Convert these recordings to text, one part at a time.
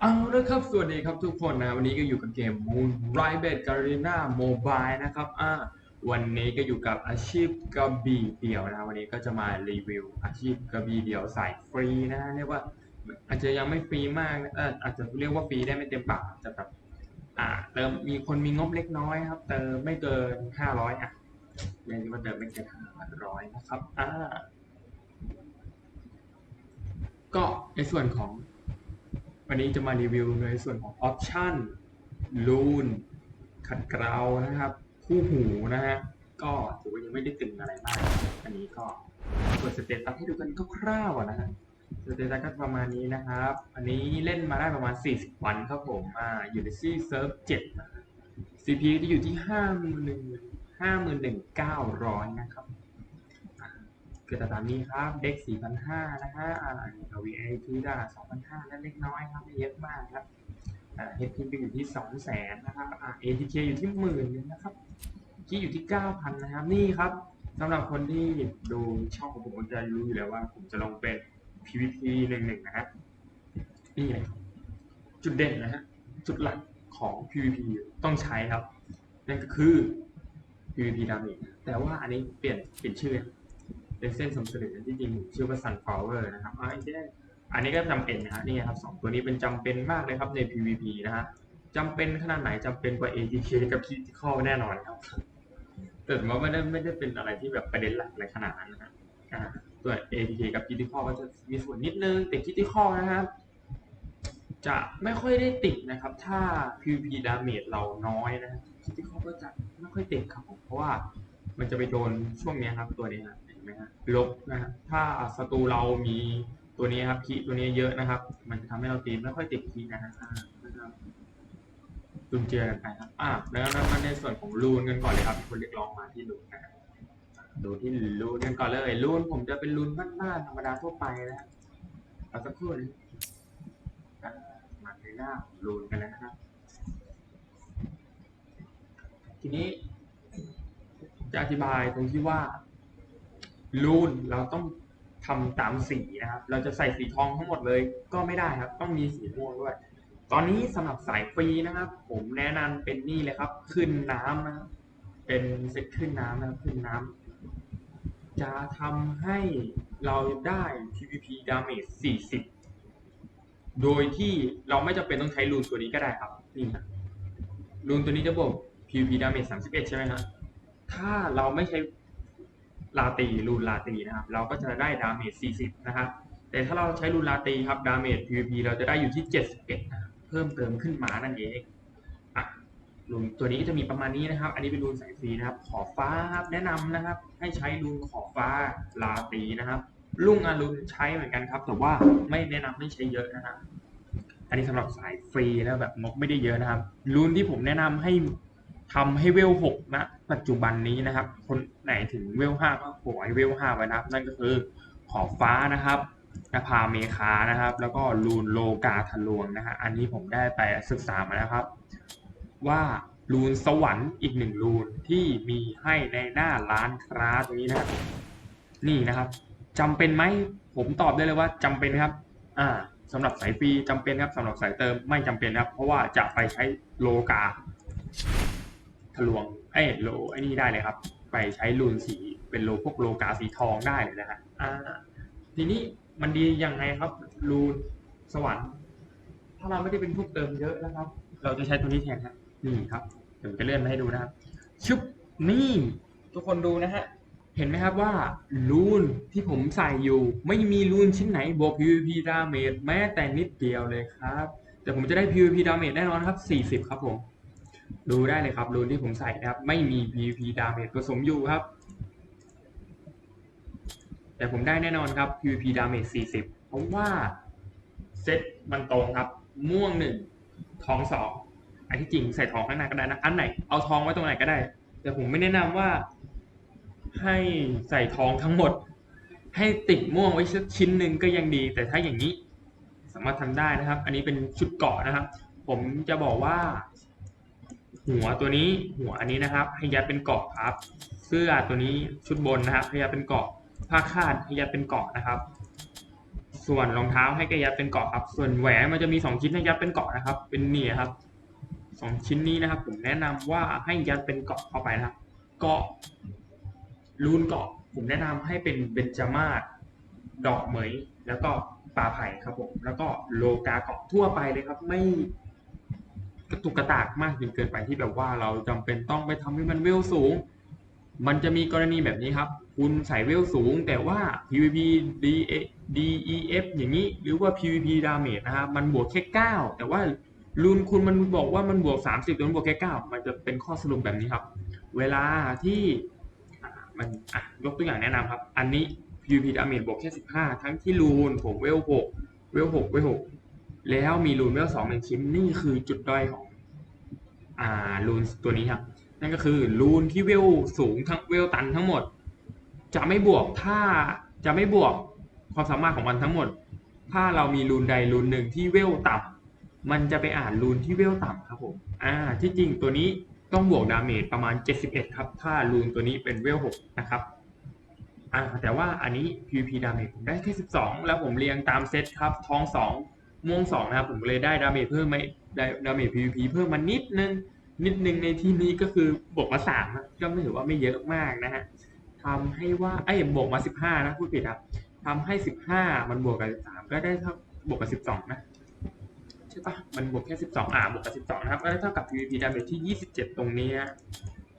เอาละครับ สวัสดีครับทุกคนนะ วันนี้ก็อยู่กับเกม Moon r i b e t Garena Mobile นะครับอ่าวันนี้ก็อยู่กับอาชีพกระบี่เดี่ยวนะ วันนี้ก็จะมารีวิว อาชีพกระบี่เดี่ยวสายฟรีนะเรียกว่า อาจจะยังไม่ฟรีมากนะเอออาจจะเรียกว่าฟรีได้ไม่เต็มปากจะแบบอ่าเติมมีคนมีงบเล็กน้อยครับ เติมไม่เกิน500อะเรียกว่าเติมไม่เกิน500นะครับอ่าก็ในส่วนของ วันนี้จะมารีวิวในส่วนของออปชั่นลูนขัดเกลานะครับ คู่หูนะฮะ ก็ถือว่ายังไม่ได้ตึงอะไรมาก อันนี้ก็กดสเตตัสให้ดูกันคร่าวๆอะนะฮะสเตตัสก็ประมาณนี้นะครับ อันนี้เล่นมาได้ประมาณ 40 วันครับผม อ่า อยู่ในซีเซิร์ฟ7นะฮะ CP จะอยู่ที่51 51,900นะครับ เกิดตามนี้ครับเด็ก4,500นะฮะอ่า VIP ก็2,500นั่นเล็กน้อยครับไม่เยอะมากครับอ่า HP อยู่ที่200,000นะครับอ่า ATK อยู่ที่หมื่นนึงนะครับกี้อยู่ที่ 9,000นะครับนี่ครับสำหรับคนที่ดูช่องของผมจะรู้อยู่แล้วว่า ผมจะลงเป็น PVP 11นะฮะนี่เลยครับจุดเด่นนะฮะจุดหลักของ PVP ต้องใช้ครับ นั่นก็คือ PVP Damage แต่ว่าอันนี้เปลี่ยนเปลี่ยนชื่อ เป็นเส้นสมสลิดที่จริงชื่อว่า sunflower นะครับอ่าอันนี้ได้อันนี้ก็จำเป็นนะฮะนี่ครับสองตัวนี้เป็นจำเป็นมากเลยครับใน PVP นะฮะจำเป็นขนาดไหนจำเป็นกว่า ATK กับ Critical แน่นอนครับแต่ว่าไม่ได้ไม่ได้เป็นอะไรที่แบบประเด็นหลักอะไรขนาดนั้นนะฮะตัว ATK กับ Critical ก็จะมีส่วนนิดนึงแต่ Critical นะครับจะไม่ค่อยได้ติดนะครับ ถ้า PVP damage เราน้อยนะ Critical ก็จะไม่ค่อยติดครับผมเพราะว่ามันจะไปโดนช่วงนี้ครับตัวนี้ครับเห็ นไหมฮะลบนะฮะถ้าศัตรูเรามีตัวนี้ครับคีตัวนี้เยอะนะครับ มันจะทำให้เราตีไม่ค่อยติดคีนะฮะนะครับจุนเจือกันไปครับอ่าแล้วนั้นมาในส่วนของรูนกันก่อนเลยครับคนเรียกร้องมาที่รูนนะฮะดูที่รูนกันก่อนเลยรูนผมจะเป็นรูนบ้านๆธรรมดาทั่วไปนะฮะเอาสักครู่นะมาในหน้ารูนกันแล้วนะครับ ทีนี้จะอธิบายตรงที่ว่า รูนเราต้องทำตามสีนะครับ เราจะใส่สีทองทั้งหมดเลยก็ไม่ได้ครับ ต้องมีสีม่วงด้วย ตอนนี้สำหรับสายฟรีนะครับ ผมแนะนำเป็นนี่เลยครับ ขึ้นน้ำนะเป็นเซตขึ้นน้ำนะขึ้นน้ำจะทำให้เราได้ PVP damage 40 โดยที่เราไม่จำเป็นต้องใช้รูนตัวนี้ก็ได้ครับนี่นะรูนตัวนี้จะบอก PVP damage 31 ใช่ไหมครับถ้าเราไม่ใช้ ลาตีรูนลาตีนะครับ เราก็จะได้ดาเมจ 40 นะครับ แต่ถ้าเราใช้รูนลาตีครับ ดาเมจ PVP เราจะได้อยู่ที่ 71นะเพิ่มเติมขึ้นมานั่นเองอะรูนตัวนี้จะมีประมาณนี้นะครับ อันนี้เป็นรูนสายฟรีนะครับ ขอบฟ้าครับ แนะนำนะครับ ให้ใช้รูนขอบฟ้าลาตีนะครับลุงอารุนใช้เหมือนกันครับ แต่ว่าไม่แนะนำไม่ใช้เยอะนะครับอันนี้สำหรับสายฟรีแล้วแบบงบไม่ได้เยอะนะครับรูนที่ผมแนะนำให้ ทำให้เวลหกนะปัจจุบันนี้นะครับ คนไหนถึงเวลห้าก็ขอให้เวลห้าไว้นะครับ นั่นก็คือขอฟ้านะครับนภาเมคานะครับ แล้วก็ลูนโลกาทะลวงนะฮะอันนี้ผมได้ไปศึกษามาแล้วครับ ว่าลูนสวรรค์อีกหนึ่งลูนที่มีให้ในหน้าร้านค้าตรงนี้นะครับนี่นะครับจำเป็นไหมผมตอบได้เลยว่าจำเป็นครับ อ่าสำหรับสายฟรีจำเป็นครับสำหรับสายเติมไม่จำเป็นครับ เพราะว่าจะไปใช้โลกา ทะลวงเอ้โลไอ้นี่ได้เลยครับ ไปใช้ลูนสีเป็นโลพวกโลกาสีทองได้เลยนะฮะอ่าทีนี้มันดียังไงครับลูนสวรรค์ ถ้าเราไม่ได้เป็นพวกเติมเยอะนะครับ เราจะใช้ตัวนี้แทนครับนี่ครับเดี๋ยวผมจะเลื่อนมาให้ดูนะครับชุบนี่ทุกคนดูนะฮะเห็นไหมครับว่าลูนที่ผมใส่อยู่ ไม่มีลูนชิ้นไหนบวก PVP damage แม้แต่นิดเดียวเลยครับ แต่ผมจะได้ PVP damage แน่นอนครับ 40 ครับผม ดูได้เลยครับรูนที่ผมใส่นะครับ ไม่มี PVP damage ผสมอยู่ครับ แต่ผมได้แน่นอนครับ PVP damage 40 เพราะว่าเซตมันตรงครับ ม่วงหนึ่งทองสองอันที่จริงใส่ทองข้างหน้าก็ได้นะอันไหนเอาทองไว้ตรงไหนก็ได้ แต่ผมไม่แนะนำว่า ให้ใส่ทองทั้งหมด ให้ติดม่วงไว้สักชิ้นหนึ่งก็ยังดี แต่ถ้าอย่างนี้ สามารถทำได้นะครับ อันนี้เป็นชุดเกาะนะครับ ผมจะบอกว่า หัวตัวนี้หัวอันนี้นะครับให้ยัดเป็นเกาะครับ เสื้อตัวนี้ชุดบนนะครับให้ยัดเป็นเกาะผ้าคาดให้ยัดเป็นเกาะนะครับ ส่วนรองเท้าให้แกยัดเป็นเกาะครับ ส่วนแหวนมันจะมีสองชิ้นให้ยัดเป็นเกาะนะครับ เป็นเนี่ยครับสองชิ้นนี้นะครับ ผมแนะนำว่าให้ยัดเป็นเกาะเข้าไปนะครับ เกาะรูนเกาะ ผมแนะนำให้เป็นเบญจามาศดอกเหมย แล้วก็ปลาไผ่ครับผมแล้วก็โลกาเกาะทั่วไปเลยครับ ไม่ กระตุกกระตากมากจนเกินไปที่แบบว่าเราจำเป็นต้องไปทำให้มันเวลสูง มันจะมีกรณีแบบนี้ครับ คุณใส่เวลสูง แต่ว่า PVP DEF อย่างนี้ หรือว่า PVP damage นะครับมันบวกแค่9แต่ว่ารุนคุณมันบอกว่ามันบวก 30แต่มันบวกแค่9มันจะเป็นข้อสรุปแบบนี้ครับ เวลาที่มันอะยกตัวอย่างแนะนำครับ อันนี้ PVP damage บวกแค่15 ทั้งที่รูนผมเวล6เวล6เวล6 แล้วมีรูนเวล2หนึ่งชิ้นนี่คือจุดด้อยของอ่ารูนตัวนี้ครับ นั่นก็คือรูนที่เวลสูงทั้งเวลตันทั้งหมด จะไม่บวกถ้าจะไม่บวกความสามารถของมันทั้งหมด ถ้าเรามีรูนใดรูนหนึ่งที่เวลต่ำมันจะไปอ่านรูนที่เวลต่ำครับผมอ่าที่จริงตัวนี้ต้องบวกดาเมจประมาณ 71 ครับ ถ้ารูนตัวนี้เป็นเวล6นะครับอ่าแต่ว่าอันนี้ PVP ดาเมจผมได้แค่ 12 แล้วผมเรียงตามเซตครับทอง 2 ม่วง2นะครับผมเลยได้ดาเมจเพิ่มไม่ได้ดาเมจ PVP เพิ่มมานิดนึง นิดนึงในที่นี้ก็คือบวกมาสามอะก็ไม่ถือว่าไม่เยอะมากนะฮะทำให้ว่าไอ้บวกมาสิบห้านะพูดผิดครับทำให้สิบห้ามันบวกกับสามก็ได้เท่าบวกกับสิบสองนะใช่ปะมันบวกแค่สิบสองอ่าบวกกับสิบสองนะครับก็ได้เท่ากับ PVP damage ที่ยี่สิบเจ็ดตรงนี้ฮะ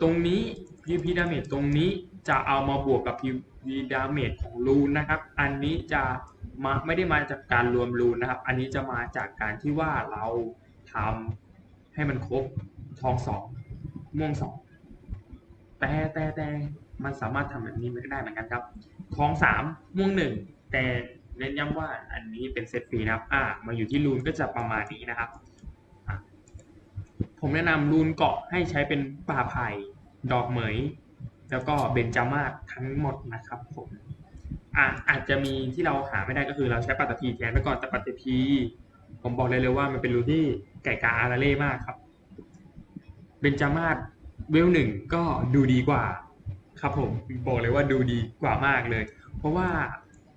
ตรงนี้ PVP damage ตรงนี้จะเอามาบวกกับ PVP damage ของรูนนะครับ อันนี้จะมาไม่ได้มาจากการรวมรูนนะครับ อันนี้จะมาจากการที่ว่าเราทำให้มันครบทองสองม่วงสองแต่แต่แต่มันสามารถทำแบบนี้ไม่ได้เหมือนกันครับ ทองสามม่วงหนึ่งแต่เน้นย้ำว่าอันนี้เป็นเซตฟรีนะครับ อ่า มาอยู่ที่รูนก็จะประมาณนี้นะครับ ผมแนะนำรูนเกาะให้ใช้เป็นป่าไผ่ดอกเหมย แล้วก็เบญจามาศทั้งหมดนะครับผมอะอาจจะมีที่เราหาไม่ได้ก็คือเราใช้ปัตตภีแทนไปก่อนแต่ปัตตภีผมบอกเลยเลยว่ามันเป็นรูที่ไก่กาอาราเล่มากครับเบนจามาศเวลหนึ่งก็ดูดีกว่า ครับผมบอกเลยว่าดูดีกว่ามากเลย เพราะว่า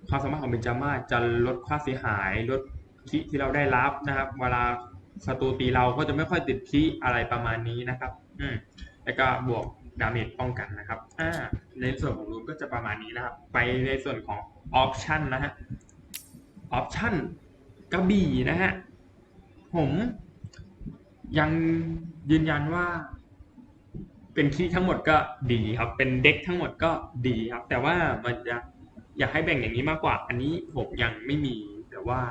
ความสามารถของเบนจามาศจะลดค่าเสียหายลดคิที่เราได้รับนะครับ เวลา ศัตรูตีเราก็จะไม่ค่อยติดคิอะไรประมาณนี้นะครับ อืมแล้วก็บวกดาเมจป้องกันนะครับ อ่า ในส่วนของรูนก็จะประมาณนี้นะครับ ไปในส่วนของออปชันนะฮะ ออปชันกระบี่นะฮะ ผมยังยืนยันว่า เป็นคีย์ทั้งหมดก็ดีครับ เป็นเด็กทั้งหมดก็ดีครับ แต่ว่ามันจะอยากให้แบ่งอย่างนี้มากกว่า อันนี้ผมยังไม่มี แต่ว่า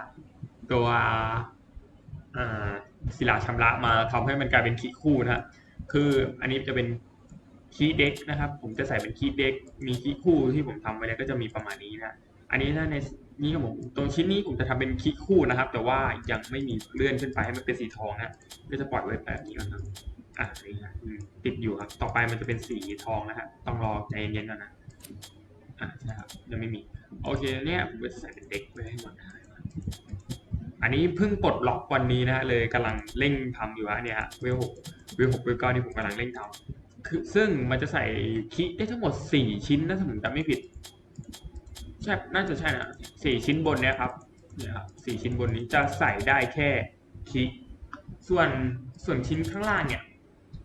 ตัว ศิลาชำระมาทำให้มันกลายเป็นคีคู่นะฮะคืออันนี้จะเป็นคีเด็กนะครับ ผมจะใส่เป็นคีเด็กมีคีคู่ที่ผมทำไว้เนี่ยก็จะมีประมาณนี้นะอันนี้ถ้าในนี้ครับผมตรงชิ้นนี้ผมจะทำเป็นคีคู่นะครับ แต่ว่ายังไม่มีเลื่อนขึ้นไปให้มันเป็นสีทองนะก็จะปล่อยไว้แบบนี้ก่อนครับอะนี่ฮะติดอยู่ครับ ต่อไปมันจะเป็นสีทองนะฮะต้องรอใจเย็นๆก่อนนะอะนะครับยังไม่มี โอเคเนี่ยผมจะใส่เป็นเด็กไว้ให้หมดนะ อันนี้เพิ่งปลดล็อกวันนี้นะฮะเลยกำลังเร่งทำอยู่ฮะเนี่ยฮะเวลหกเวลหกเวลเก้านี่ผมกำลังเร่งทำคือซึ่งมันจะใส่คิได้ทั้งหมดสี่ชิ้นนะถ้าผมจำไม่ผิดใช่น่าจะใช่นะสี่ชิ้นบนเนี้ยครับเนี่ยครับสี่ชิ้นบนนี้จะใส่ได้แค่คิส่วนส่วนชิ้นข้างล่างเนี่ย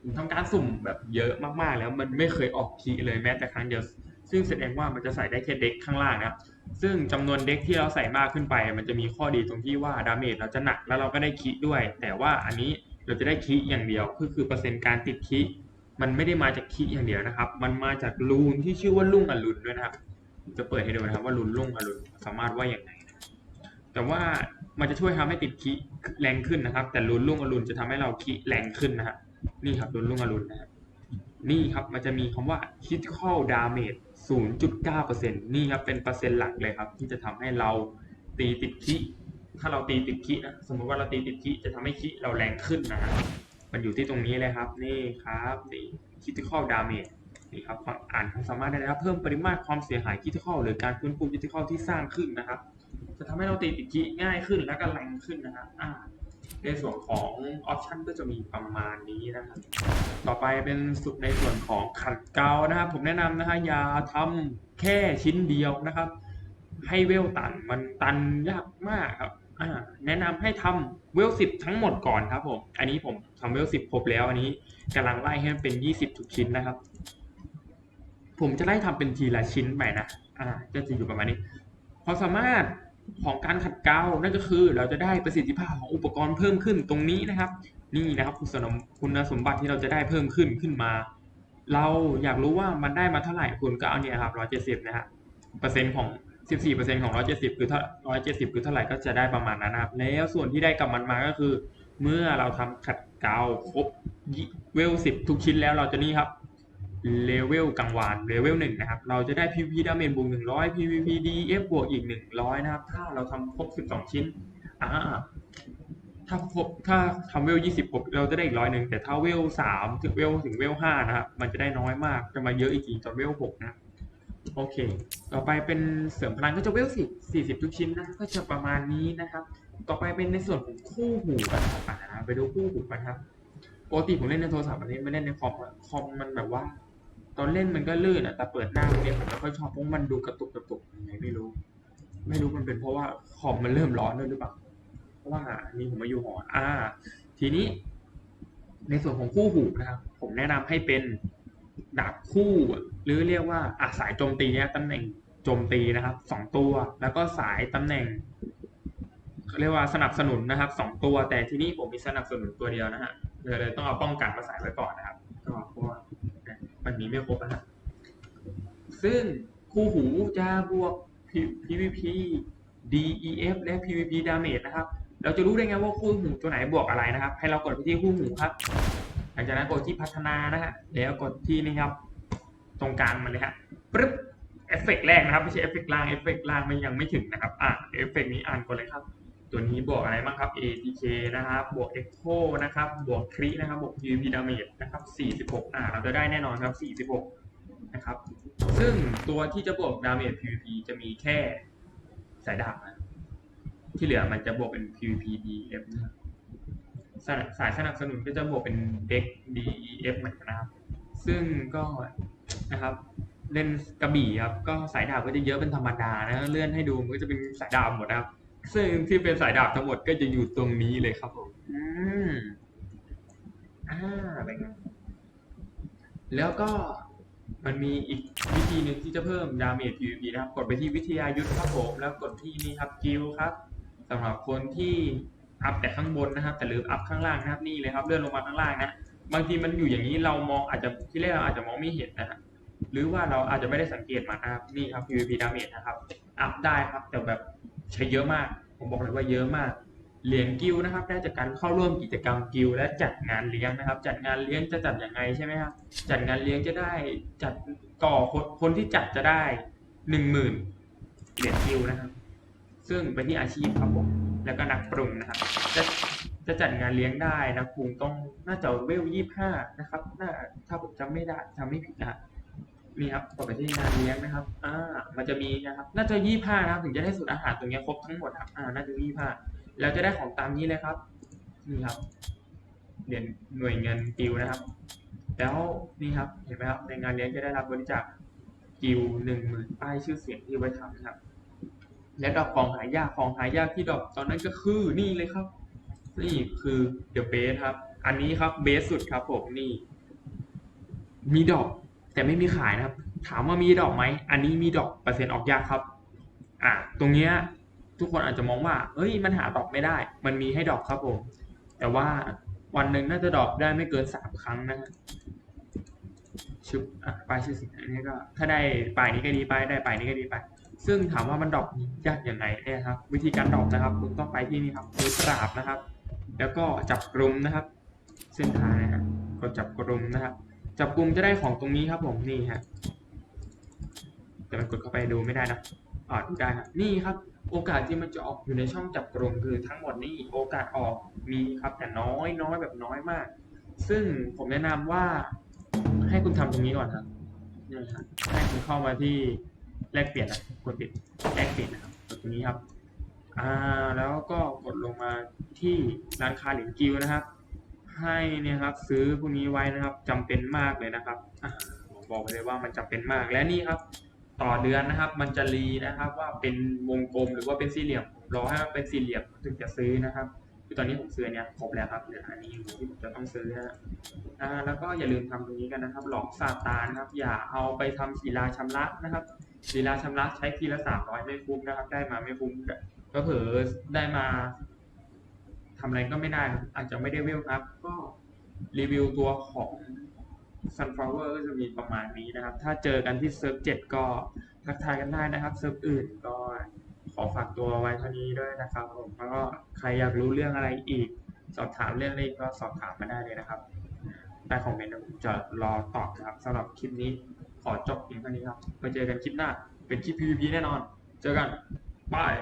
ผมทำการสุ่มแบบเยอะมากๆ แล้วมันไม่เคยออกคีเลยแม้แต่ครั้งเดียว ซึ่งแสดงว่ามันจะใส่ได้แค่เด็กข้างล่างนะซึ่งจำนวนเด็กที่เราใส่มากขึ้นไป มันจะมีข้อดีตรงที่ว่าดาเมจเราจะหนักแล้วเราก็ได้คีด้วย แต่ว่าอันนี้เราจะได้คีอย่างเดียวคือคือเปอร์เซ็นต์การติดคีมันไม่ได้มาจากคีอย่างเดียวนะครับ มันมาจากรูนที่ชื่อว่าลุ่งอรุณด้วยนะครับผมจะเปิดให้ดูนะครับว่ารูนลุ่งอรุณสามารถว่าอย่างไรแต่ว่ามันจะช่วยทำให้ติดคิแรงขึ้นนะครับ แต่รุนลุ่งอรุณจะทำให้เราคิแรงขึ้นนะฮะนี่ครับรุนลุ่งอรุณนะครับนี่ครับมันจะมีคำว่า critical damage 0.9%นี่ครับเป็นเปอร์เซ็นต์หลักเลยครับ ที่จะทำให้เราตีติดคิถ้าเราตีติดคินะสมมติว่าเราตีติดคิจะทำให้คิเราแรงขึ้นนะฮะมันอยู่ที่ตรงนี้เลยครับนี่ครับนี่ critical damage นี่ครับอ่านคำสามารถได้นะครับ เพิ่มปริมาตรความเสียหาย critical หรือการฟื้นฟู critical ที่สร้างขึ้นนะครับ จะทำให้เราตีติดคีง่ายขึ้นและก็แรงขึ้นนะครับอ่า ในส่วนของออปชันก็จะมีประมาณนี้นะครับต่อไปเป็นสุดในส่วนของขัดเกลานะครับผมแนะนำนะฮะอย่าทำแค่ชิ้นเดียวนะครับ ให้เวลตันมันตันยากมากครับแนะนำให้ทำเวลสิบทั้งหมดก่อนครับผมอันนี้ผมทำเวลสิบครบแล้วอันนี้กำลังไล่ให้มันเป็นยี่สิบทุกชิ้นนะครับ ผมจะไล่ทำเป็นทีละชิ้นไปนะอ่าก็จะอยู่ประมาณนี้ความสามารถ ของการขัดเกลานั่นก็คือเราจะได้ประสิทธิภาพของอุปกรณ์เพิ่มขึ้นตรงนี้นะครับ นี่นะครับคุณสมคุณสมบัติที่เราจะได้เพิ่มขึ้นขึ้นมา เราอยากรู้ว่ามันได้มาเท่าไหร่คุณก็เอาเนี่ยครับร้อยเจ็ดสิบนะฮะเปอร์เซ็นต์ของสิบสี่เปอร์เซ็นต์ของร้อยเจ็ดสิบคือเท่าร้อยเจ็ดสิบคือเท่าไหร่ก็จะได้ประมาณนั้นนะครับ แล้วส่วนที่ได้กับมันมาก็คือ เมื่อเราทำขัดเกลาครบเวลสิบทุกชิ้นแล้วเราจะนี่ครับ เลเวลกลางวานเลเวลหนึ่งนะครับ เราจะได้ PVP ดาเมจบวกหนึ่งร้อย PVP DF บวกอีกหนึ่งร้อยนะครับ ถ้าเราทำครบสิบสองชิ้น อ่า ถ้าครบถ้าทำเวลยี่สิบครบเราจะได้อีกร้อยหนึ่ง แต่ถ้าเวลสามถึงเวลถึงเวลห้านะครับ มันจะได้น้อยมาก จะมาเยอะอีกทีตอนเวลหกนะ โอเค ต่อไปเป็นเสริมพลังก็จะเวลสิบสี่สิบทุกชิ้นนะ ก็จะประมาณนี้นะครับ ต่อไปเป็นในส่วนของคู่หูกันครับไปดูคู่หูกันครับ ปกติผมเล่นในโทรศัพท์อันนี้ไม่เล่นในคอมคอมมันแบบว่า ตอนเล่นมันก็ลื่นอะแต่เปิดหน้าตรงนี้ผมไม่ค่อยชอบเพราะมันดูกระตุกกระตุกยังไงไม่รู้ ไม่รู้มันเป็นเพราะว่าคอมมันเริ่มร้อนด้วยหรือเปล่าเพราะว่านี่ผมมาอยู่หออ่า ทีนี้ ในส่วนของคู่หูนะครับ ผมแนะนำให้เป็นดาบคู่หรือเรียกว่าอาสายโจมตีเนี่ยตำแหน่งโจมตีนะครับสองตัว แล้วก็สายตำแหน่งเรียกว่าสนับสนุนนะครับสองตัว แต่ที่นี่ผมมีสนับสนุนตัวเดียวนะฮะเลยเลยต้องเอาป้องกันมาใส่ไว้ก่อนนะครับก็เพราะว่า มันมีไม่ครบนะฮะซึ่งคู่หูจะบวก PVP DEF และ PVP damage นะครับ เราจะรู้ได้ไงว่าคู่หูตัวไหนบวกอะไรนะครับ ให้เรากดไปที่คู่หูครับ หลังจากนั้นกดที่พัฒนานะฮะ แล้วกดที่นี่ครับ ตรงกลางมันเลยฮะปึ๊บ เอฟเฟกต์แรกนะครับ ไม่ใช่เอฟเฟกต์ล่าง เอฟเฟกต์ล่างมันยังไม่ถึงนะครับ อะ เอฟเฟกต์นี้อ่านก่อนเลยครับ ตัวนี้บวกอะไรบ้างครับ ATK นะครับ บวก Echo นะครับ บวกครินะครับ บวก PVP damage นะครับ 46 อ่า เราจะได้แน่นอนครับ 46 นะครับ ซึ่งตัวที่จะบวก damage PVP จะมีแค่สายดาบที่เหลือมันจะบวกเป็น PVP DF นะครับสายสายสนับสนุนก็จะบวกเป็นเด็ก DEF เหมือนกันนะครับ ซึ่งก็นะครับเล่นกระบี่ครับ ก็สายดาบก็จะเยอะเป็นธรรมดานะ เลื่อนให้ดูมันก็จะเป็นสายดาบหมดนะครับ ซึ่งที่เป็นสายดาบทั้งหมดก็จะอยู่ตรงนี้เลยครับผมอืมอ่าอะไรเงี้ยแล้วก็มันมีอีกวิธีหนึ่งที่จะเพิ่มดาเมจ PVP นะครับ กดไปที่วิทยายุทธครับผม แล้วกดที่นี่ครับกิลครับสำหรับคนที่อัพแต่ข้างบนนะครับ แต่ลืมอัพข้างล่างนะครับนี่เลยครับ เลื่อนลงมาข้างล่างนะบางทีมันอยู่อย่างนี้เรามองอาจจะที่แรกเราอาจจะมองไม่เห็นนะฮะหรือว่าเราอาจจะไม่ได้สังเกตมันนะครับนี่ครับ PVP damage นะครับ อัพได้ครับแต่แบบ ใช้เยอะมาก ผมบอกเลยว่าเยอะมาก เหรียญกิลนะครับได้จากการเข้าร่วมกิจกรรมกิลและจัดงานเลี้ยงนะครับ จัดงานเลี้ยงจะจัดยังไงใช่ไหมครับจัดงานเลี้ยงจะได้จัดก่อคนคนที่จัดจะได้หนึ่งหมื่นเหรียญกิลนะครับ ซึ่งเป็นที่อาชีพครับผมแล้วก็นักปรุงนะครับ จะจะจัดงานเลี้ยงได้นักปรุงต้องน่าจะเวลยี่ห้านะครับน่าถ้าผมจำไม่ได้จำไม่ผิดนะ นี่ครับกดไปที่งานเลี้ยงนะครับ อ่า มันจะมีนะครับ น่าจะยี่ห้านะครับ ถึงจะได้สูตรอาหารตรงเนี้ยครบทั้งหมดครับ อ่า น่าจะยี่ห้าแล้วจะได้ของตามนี้เลยครับ นี่ครับ เรียญหน่วยเงินกิลนะครับ แล้วนี่ครับ เห็นไหมครับ ในงานเลี้ยงจะได้รับบริจาคกิลหนึ่งหมื่นป้ายชื่อเสียงที่ไว้ทำนะครับ และดอกของหายากของหายากที่ดอกตอนนั้นก็คือนี่เลยครับ นี่คือเดอะเบสครับ อันนี้ครับเบสสุดครับผมนี่ มีดอก แต่ไม่มีขายนะครับ ถามว่ามีดอกไหม อันนี้มีดอกเปอร์เซ็นต์ออกยากครับ อะตรงเนี้ยทุกคนอาจจะมองว่า เอ้ย มันหาดอกไม่ได้ มันมีให้ดอกครับผม แต่ว่าวันหนึ่งน่าจะดอกได้ไม่เกินสามครั้งนะชุบอะปลายชื่อเสียงอันนี้ก็ ถ้าได้ปลายนี้ก็ดีไป ได้ปลายนี้ก็ดีไป ซึ่งถามว่ามันดอกยากยังไงเนี่ยครับ วิธีการดอกนะครับ คุณต้องไปที่นี่ครับมือปราบนะครับ แล้วก็จับกลุ่มนะครับ เส้นทางนะฮะกดจับกลุ่มนะครับ จับกลุ่มจะได้ของตรงนี้ครับผมนี่ฮะแต่มันกดเข้าไปดูไม่ได้นะอ่าดูได้ครับนี่ครับ โอกาสที่มันจะออกอยู่ในช่องจับกลุ่มคือทั้งหมดนี่โอกาสออกมีครับ แต่น้อยน้อยแบบน้อยมาก ซึ่งผมแนะนำว่าให้คุณทำตรงนี้ก่อนครับนี่ครับให้คุณเข้ามาที่แลกเปลี่ยนนะกดปิดแลกเปลี่ยนนะครับกดตรงนี้ครับอ่าแล้วก็กดลงมาที่ร้านค้าหรียญกิวนะครับ ให้เนี่ยครับ ซื้อพวกนี้ไว้นะครับจำเป็นมากเลยนะครับผมบอกเลยว่ามันจำเป็นมากและนี่ครับ ต่อเดือนนะครับ มันจะรีนะครับ ว่าเป็นวงกลมหรือว่าเป็นสี่เหลี่ยมรอให้มันเป็นสี่เหลี่ยมถึงจะซื้อนะครับคือตอนนี้ผมซื้อเนี่ยครบแล้วครับเหลืออันนี้อยู่ที่ผมจะต้องซื้อนะอ่าแล้วก็อย่าลืมทำตรงนี้กันนะครับ หลอกซาตานนะครับ อย่าเอาไปทำศิลาชำระนะครับศิลาชำระใช้ทีละสามร้อยไม่คุ้มนะครับ ได้มาไม่คุ้มก็เผลอได้มา ทำอะไรก็ไม่ได้ อาจจะไม่ได้เวลครับ ก็รีวิวตัวของ Sunflower ก็จะมีประมาณนี้นะครับ ถ้าเจอกันที่เซิร์ฟเจ็ดก็ทักทายกันได้นะครับ เซิร์ฟอื่นก็ขอฝากตัวไว้เท่านี้ด้วยนะครับผมแล้วก็ใครอยากรู้เรื่องอะไรอีก สอบถามเรื่องอะไรก็สอบถามมาได้เลยนะครับใต้คอมเมนต์จะรอตอบครับสำหรับคลิปนี้ขอจบเพียงเท่านี้ครับไปเจอกันคลิปหน้า เป็นคลิป PVP แน่นอน เจอกันบาย